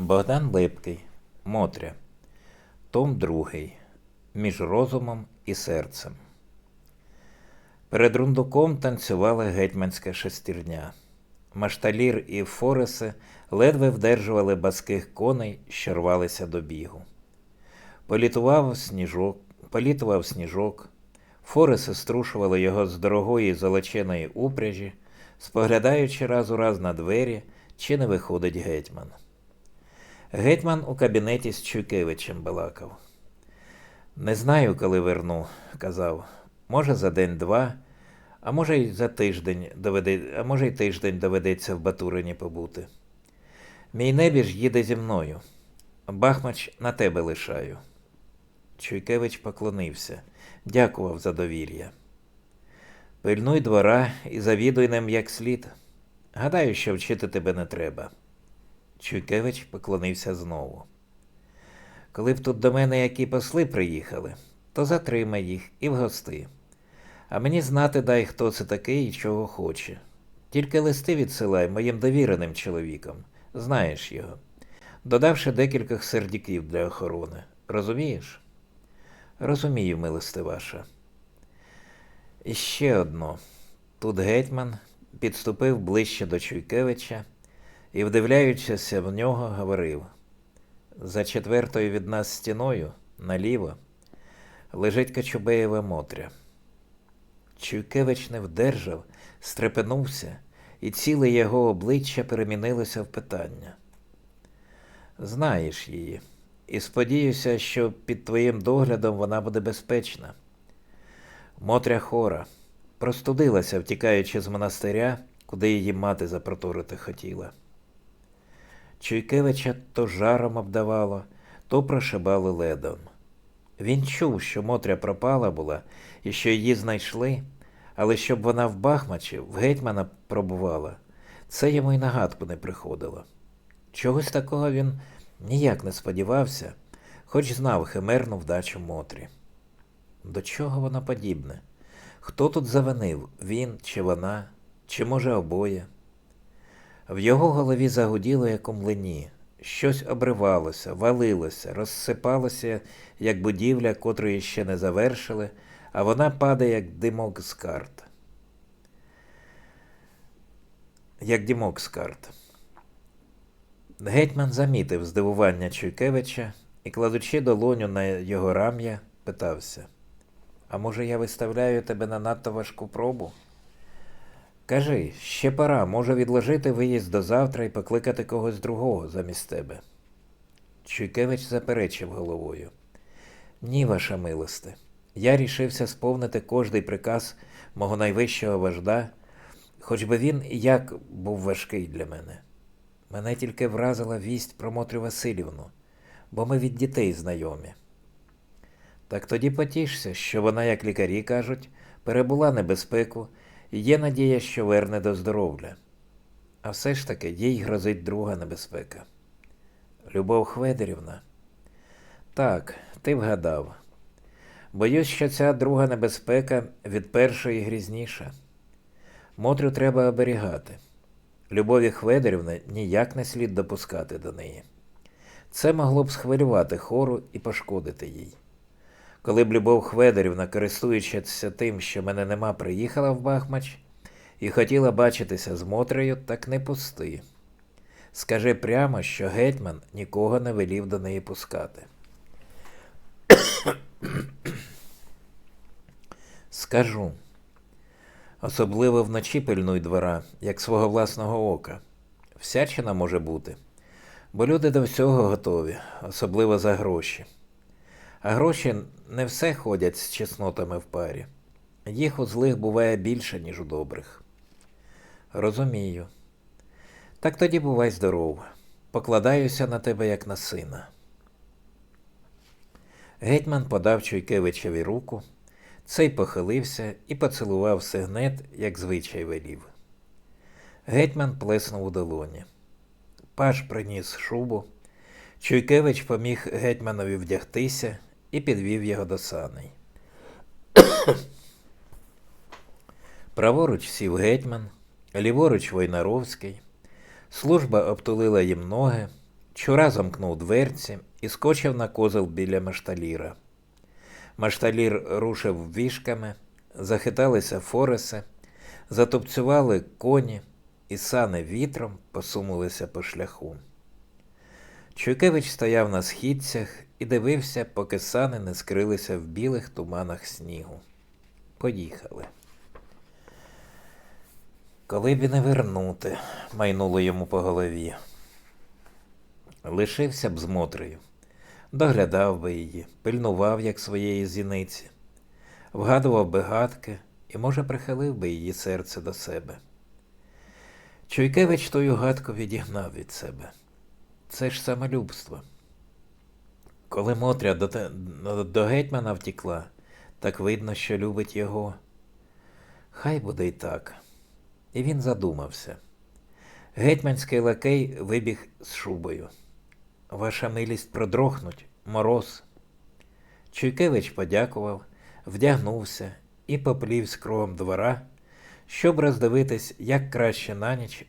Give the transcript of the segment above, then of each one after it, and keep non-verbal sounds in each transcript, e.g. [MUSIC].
Богдан Липкий, Мотря, Том 2. Між розумом і серцем. Перед рундуком танцювала гетьманська шестірня. Машталір і Фореси ледве вдержували баских коней, що рвалися до бігу. Політував сніжок, політував сніжок, Фореси струшували його з дорогої золоченої упряжі, споглядаючи раз у раз на двері, чи не виходить гетьман. Гетьман у кабінеті з Чуйкевичем балакав. Не знаю, коли верну, казав. Може, за день-два, а може, й за тиждень доведе, а може, й тиждень доведеться в Батурині побути. Мій небіж їде зі мною. Бахмач на тебе лишаю. Чуйкевич поклонився, дякував за довір'я. Пильнуй двора і завідуй ним як слід. Гадаю, що вчити тебе не треба. Чуйкевич поклонився знову. Коли б тут до мене які посли приїхали, то затримай їх і вгости. А мені знати дай, хто це такий і чого хоче. Тільки листи відсилай моїм довіреним чоловікам, знаєш його, додавши декількох сердіків для охорони. Розумієш? Розумію, милости ваша. І ще одно. Тут гетьман підступив ближче до Чуйкевича і, вдивляючись в нього, говорив за четвертою від нас стіною, наліво, лежить Кочубеєва Мотря. Чуйкевич не вдержав, стрепенувся, і ціле його обличчя перемінилося в питання. Знаєш її, і сподіюся, що під твоїм доглядом вона буде безпечна. Мотря хора, простудилася, втікаючи з монастиря, куди її мати запроторити хотіла. Чуйкевича то жаром обдавало, то прошибало ледом. Він чув, що Мотря пропала була і що її знайшли, але щоб вона в Бахмачі, в гетьмана пробувала, це йому й нагадку не приходило. Чогось такого він ніяк не сподівався, хоч знав химерну вдачу Мотрі. До чого вона подібне? Хто тут завинив, він чи вона, чи, може, обоє? В його голові загуділо, як у млині. Щось обривалося, валилося, розсипалося, як будівля, котрої ще не завершили, а вона падає, як димок з карт. Як димок з карт. Гетьман замітив здивування Чуйкевича і, кладучи долоню на його рам'я, питався: А може, я виставляю тебе на надто важку пробу? Кажи, ще пора, може відложити виїзд до завтра і покликати когось другого замість тебе. Чуйкевич заперечив головою. Ні, ваша милосте. Я рішився сповнити кожний приказ мого найвищого вожда, хоч би він як був важкий для мене. Мене тільки вразила вість про Мотрю Васильівну, бо ми від дітей знайомі. Так тоді потішся, що вона, як лікарі кажуть, перебула небезпеку є надія, що верне до здоров'я. А все ж таки їй грозить друга небезпека. Любов Хведерівна. Так, ти вгадав. Боюсь, що ця друга небезпека від першої грізніша. Мотрю треба оберігати. Любові Хведерівни ніяк не слід допускати до неї. Це могло б схвилювати хору і пошкодити їй. Коли б Любов Хведерівна, користуючись тим, що мене нема, приїхала в Бахмач і хотіла бачитися з Мотрею, так не пусти. Скажи прямо, що гетьман нікого не велів до неї пускати. Скажу. Особливо вночі пильнуй двора, як свого власного ока. Всячина може бути, бо люди до всього готові, особливо за гроші. Гроші не все ходять з чеснотами в парі. Їх у злих буває більше, ніж у добрих. Розумію. Так тоді бувай здоров. Покладаюся на тебе, як на сина. Гетьман подав Чуйкевичеві руку, цей похилився і поцілував сигнет, як звичай велів. Гетьман плеснув у долоні. Паш приніс шубу. Чуйкевич поміг гетьманові вдягтися і підвів його до саней. Праворуч сів гетьман, ліворуч Войнаровський. Служба обтулила їм ноги, Чура замкнув дверці і скочив на козел біля машталіра. Машталір рушив вішками, захиталися фореси, затопцювали коні, і сани вітром посунулися по шляху. Чуйкевич стояв на східцях і дивився, поки сани не скрилися в білих туманах снігу. Поїхали. Коли б і не вернути, майнуло йому по голові. Лишився б з Мотрею, доглядав би її, пильнував, як своєї зіниці, вгадував би гадки і, може, прихилив би її серце до себе. Чуйкевич тою гадку відігнав від себе. Це ж самолюбство. Коли Мотря до, те- до гетьмана втікла, так видно, що любить його. Хай буде й так. І він задумався. Гетьманський лакей вибіг з шубою. Ваша милість продрохнуть, мороз. Чуйкевич подякував, вдягнувся і поплів з кругом двора, щоб роздивитись, як краще на ніч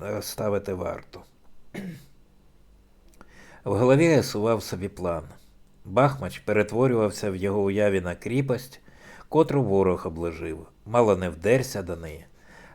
розставити варту. В голові рисував собі план. Бахмач перетворювався в його уяві на кріпость, котру ворог обложив, мало не вдерся до неї,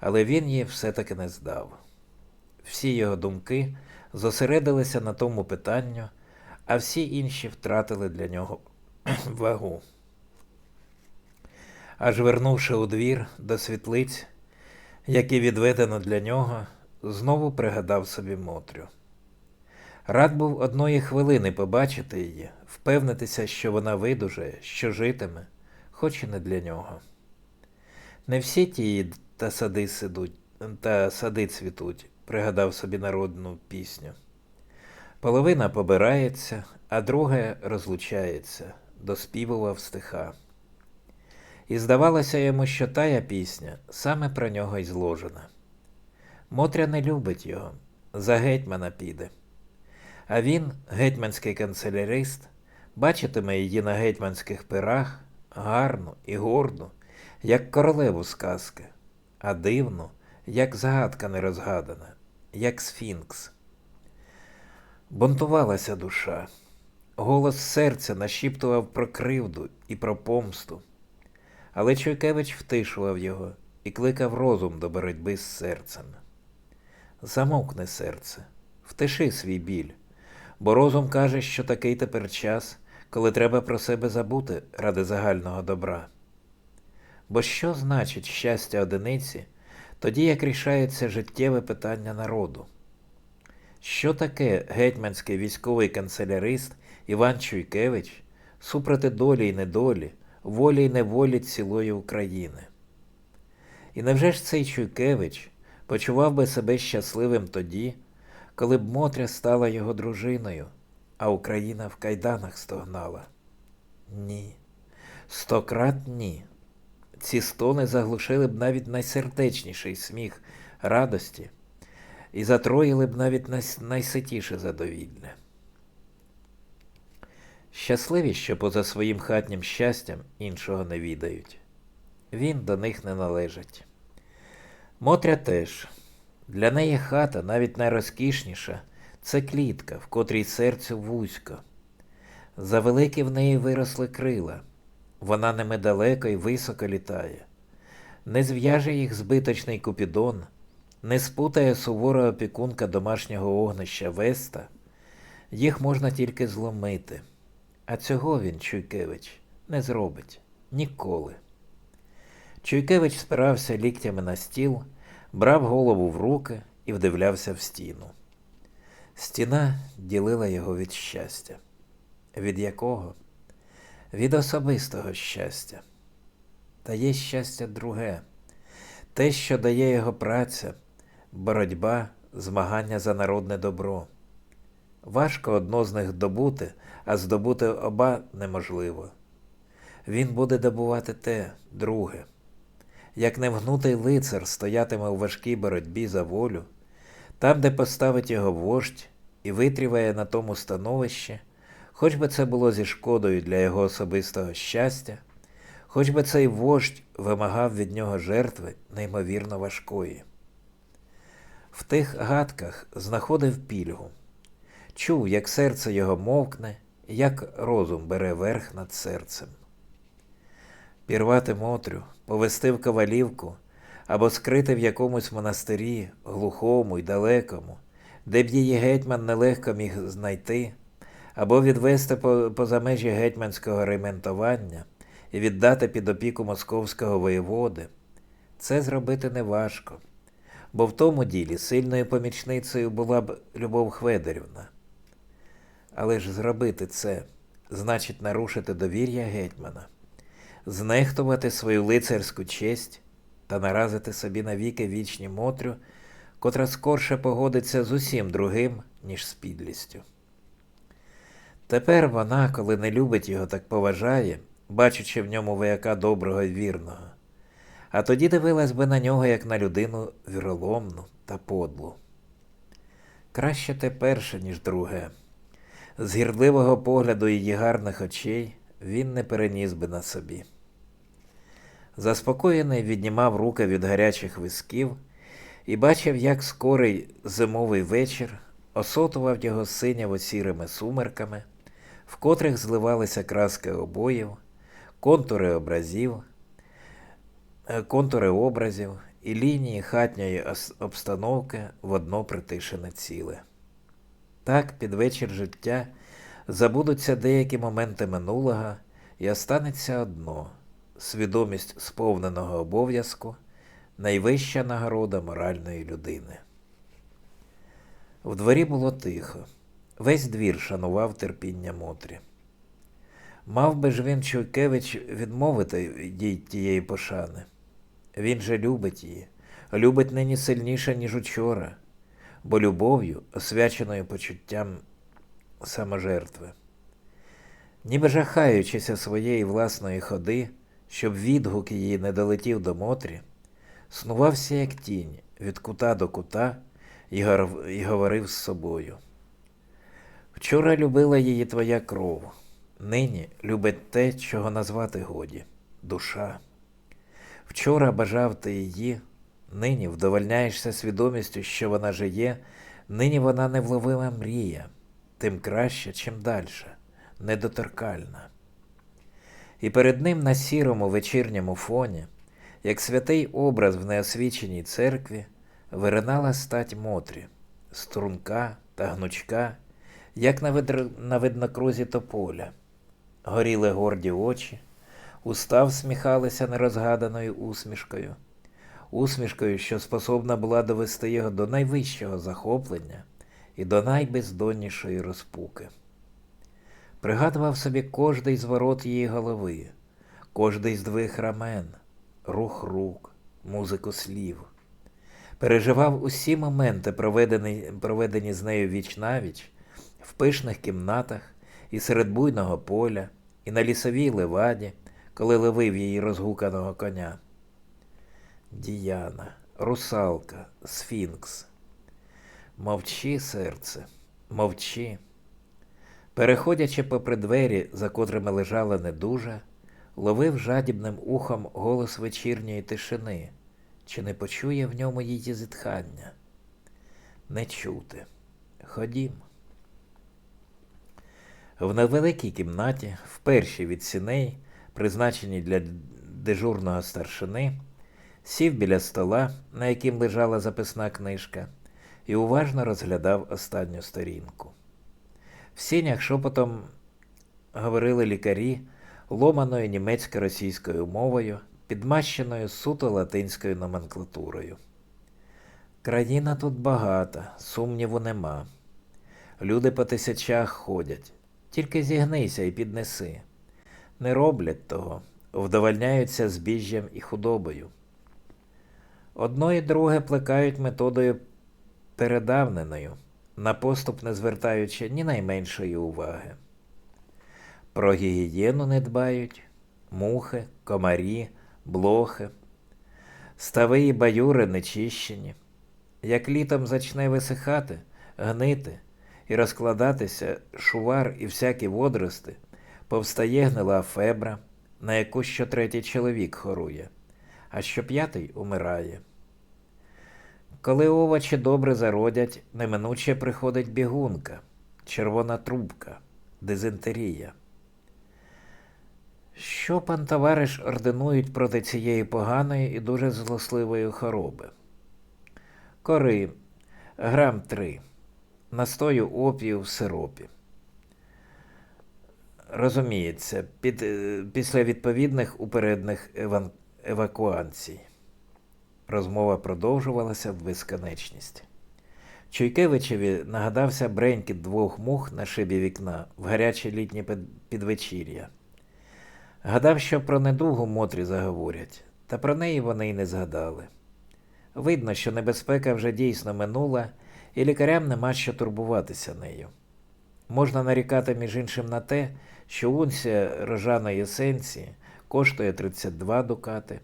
але він її все-таки не здав. Всі його думки зосередилися на тому питанню, а всі інші втратили для нього [CLEARS THROAT] вагу. Аж вернувши у двір до світлиць, які відведено для нього, знову пригадав собі Мотрю. Рад був одної хвилини побачити її, впевнитися, що вона видужає, що житиме, хоч і не для нього. Не всі тії та сади сидуть, та сади цвітуть, пригадав собі народну пісню. Половина побирається, а друга розлучається, доспівував стиха. І здавалося йому, що тая пісня саме про нього й зложена. Мотря не любить його, за гетьмана піде. А він, гетьманський канцелярист, бачитиме її на гетьманських пирах гарну і горду, як королеву сказки, а дивну, як загадка нерозгадана, як сфінкс. Бунтувалася душа. Голос серця нашіптував про кривду і про помсту. Але Чуйкевич втишував його і кликав розум до боротьби з серцем. Замовкни серце, втиши свій біль, бо розум каже, що такий тепер час, коли треба про себе забути ради загального добра. Бо що значить щастя одиниці, тоді як рішається життєве питання народу? Що таке гетьманський військовий канцелярист Іван Чуйкевич супроти долі й недолі, волі й неволі цілої України? І невже ж цей Чуйкевич почував би себе щасливим тоді, коли б Мотря стала його дружиною, а Україна в кайданах стогнала? Ні. Стократ ні. Ці стони заглушили б навіть найсердечніший сміх радості і затроїли б навіть найс- найситіше задовільне. Щасливі, що поза своїм хатнім щастям іншого не відають. Він до них не належить. Мотря теж. Для неї хата, навіть найрозкішніша, це клітка, в котрій серцю вузько. Завеликі в неї виросли крила. Вона ними далеко і високо літає. Не зв'яже їх збиточний купідон, не спутає сувора опікунка домашнього огнища Веста, їх можна тільки зломити. А цього він, Чуйкевич, не зробить ніколи. Чуйкевич спирався ліктями на стіл, брав голову в руки і вдивлявся в стіну. Стіна ділила його від щастя. Від якого? Від особистого щастя. Та є щастя друге, те, що дає його праця, боротьба, змагання за народне добро. Важко одно з них добути, а здобути оба неможливо. Він буде добувати те, друге. Як невгнутий лицар стоятиме у важкій боротьбі за волю, там, де поставить його вождь і витріває на тому становище, хоч би це було зі шкодою для його особистого щастя, хоч би цей вождь вимагав від нього жертви неймовірно важкої. В тих гадках знаходив пільгу. чув, як серце його мовкне, як розум бере верх над серцем. Пірвати Мотрю, повести в ковалівку або скрити в якомусь монастирі, глухому й далекому, де б її гетьман нелегко міг знайти, або відвести по- поза межі гетьманського рементування і віддати під опіку московського воєводи, це зробити неважко, бо в тому ділі сильною помічницею була б Любов Хведерівна. Але ж зробити це значить нарушити довір'я гетьмана, знехтувати свою лицарську честь та наразити собі навіки вічні Мотрю, котра скорше погодиться з усім другим, ніж з підлістю. Тепер вона, коли не любить його, так поважає, бачачи в ньому вояка доброго й вірного, а тоді дивилась би на нього як на людину віроломну та подлу. Краще те перше, ніж друге. З гірливого погляду її гарних очей він не переніс би на собі. Заспокоєний віднімав руки від гарячих висків і бачив, як скорий зимовий вечір осотував його синяво сірими сумерками, в котрих зливалися краски обоїв, контури образів, е, контури образів і лінії хатньої обстановки в одно притишене ціле. Так, під вечір життя забудуться деякі моменти минулого і останеться одно свідомість сповненого обов'язку, найвища нагорода моральної людини. В дворі було тихо. Весь двір шанував терпіння Мотрі. Мав би ж він Чуйкевич відмовити їй тієї пошани. Він же любить її, любить нині сильніше, ніж учора, бо любов'ю, освяченою почуттям саможертви. Ніби жахаючися своєї власної ходи, щоб відгук її не долетів до Мотрі, снувався як тінь від кута до кута і говорив з собою. Вчора любила її твоя кров, нині любить те, чого назвати годі душа. Вчора бажав ти її, нині вдовольняєшся свідомістю, що вона жиє, нині вона невловима мрія, тим краще, чим дальше, недоторкальна. І перед ним на сірому вечірньому фоні, як святий образ в неосвіченій церкві, виринала стать Мотрі, струнка та гнучка, як на, видр... на виднокрузі тополя. Горіли горді очі, уста всміхалися нерозгаданою усмішкою, усмішкою, що способна була довести його до найвищого захоплення і до найбездоннішої розпуки. Пригадував собі кожний зворот її голови, кожний здвиг рамен, рух рук, музику слів. Переживав усі моменти, проведені, проведені з нею віч навіч, в пишних кімнатах, і серед буйного поля, і на лісовій леваді, коли ловив її розгуканого коня. Діяна, русалка, сфінкс. Мовчи, серце, мовчи. Переходячи попри двері, за котрими лежала недужа, ловив жадібним ухом голос вечірньої тишини, чи не почує в ньому її зітхання. Не чути. Ходім. В невеликій кімнаті, в першій від сіней, призначеній для дежурного старшини, сів біля стола, на яким лежала записна книжка, і уважно розглядав останню сторінку. В сінях шепотом говорили лікарі ломаною німецько-російською мовою, підмащеною суто латинською номенклатурою. Країна тут багата, сумніву нема. Люди по тисячах ходять, тільки зігнися і піднеси. Не роблять того, вдовольняються збіжжям і худобою. Одно і друге плекають методою передавненою, на поступ не звертаючи ні найменшої уваги. Про гігієну не дбають мухи, комарі, блохи, стави і баюри нечищені. Як літом зачне висихати, гнити і розкладатися шувар і всякі водорости, повстає гнила фебра, на яку щотретій чоловік хорує, а щоп'ятий умирає. Коли овочі добре зародять, неминуче приходить бігунка, червона трубка, дизентерія. Що пан товариш ординують проти цієї поганої і дуже злосливої хвороби? Кори, грам три, настою опію в сиропі. Розуміється, під, е, після відповідних упередних евакуацій. Розмова продовжувалася в безконечність. Чуйкевичеві нагадався бренькіт двох мух на шибі вікна в гаряче літнє підвечір'я. Гадав, що про недугу Мотрі заговорять, та про неї вони й не згадали. Видно, що небезпека вже дійсно минула, і лікарям нема що турбуватися нею. Можна нарікати між іншим на те, що унція рожаної есенції коштує 32 дукати,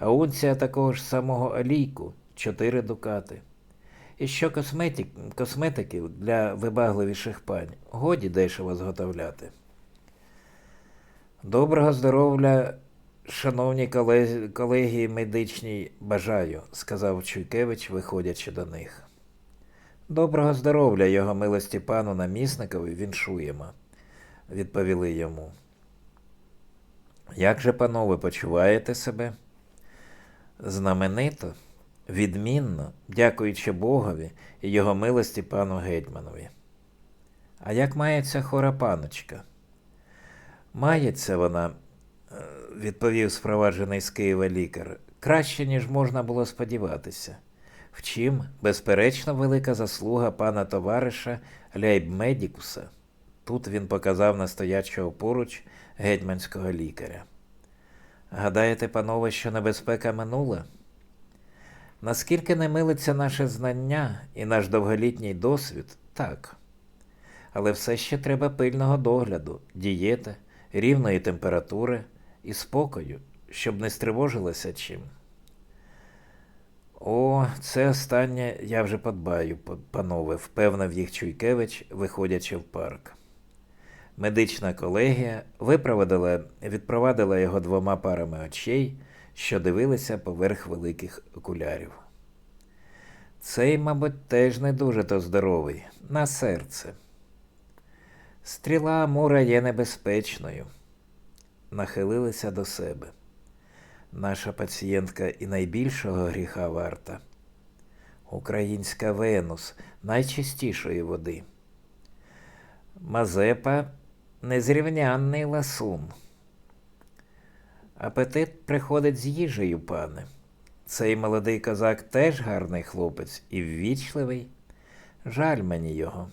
а унція такого ж самого олійку 4 дукати. І що косметик, косметиків для вибагливіших пань годі дешево зготовляти. Доброго здоров'я, шановні колеги, медичній, бажаю, сказав Чуйкевич, виходячи до них. Доброго здоров'я, його милості пану намісникові віншуємо, відповіли йому. Як же, панове, почуваєте себе? Знаменито, відмінно, дякуючи Богові і його милості пану гетьманові. А як мається хора паночка? Мається вона, е, відповів спроваджений з Києва лікар, краще, ніж можна було сподіватися. Вчим, безперечно, велика заслуга пана товариша Ляйбмедікуса. Тут він показав на стоячого поруч гетьманського лікаря. Гадаєте, панове, що небезпека минула? Наскільки не милиться наше знання і наш довголітній досвід, так. Але все ще треба пильного догляду, дієти, рівної температури і спокою, щоб не стривожилося чим. О, це останнє я вже подбаю, панове, впевнив їх Чуйкевич, виходячи в парк. Медична колегія випровадила, відпровадила його двома парами очей, що дивилися поверх великих окулярів. Цей, мабуть, теж не дуже то здоровий, на серце. Стріла Амура є небезпечною. Нахилилися до себе. Наша пацієнтка і найбільшого гріха варта. Українська Венус найчистішої води. Мазепа незрівнянний ласун. Апетит приходить з їжею, пане. Цей молодий козак теж гарний хлопець і ввічливий. Жаль мені його.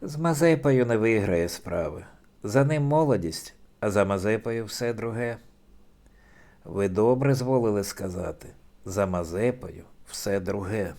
З Мазепою не виграє справи. За ним молодість, а за Мазепою все друге. Ви добре зволили сказати. За Мазепою все друге.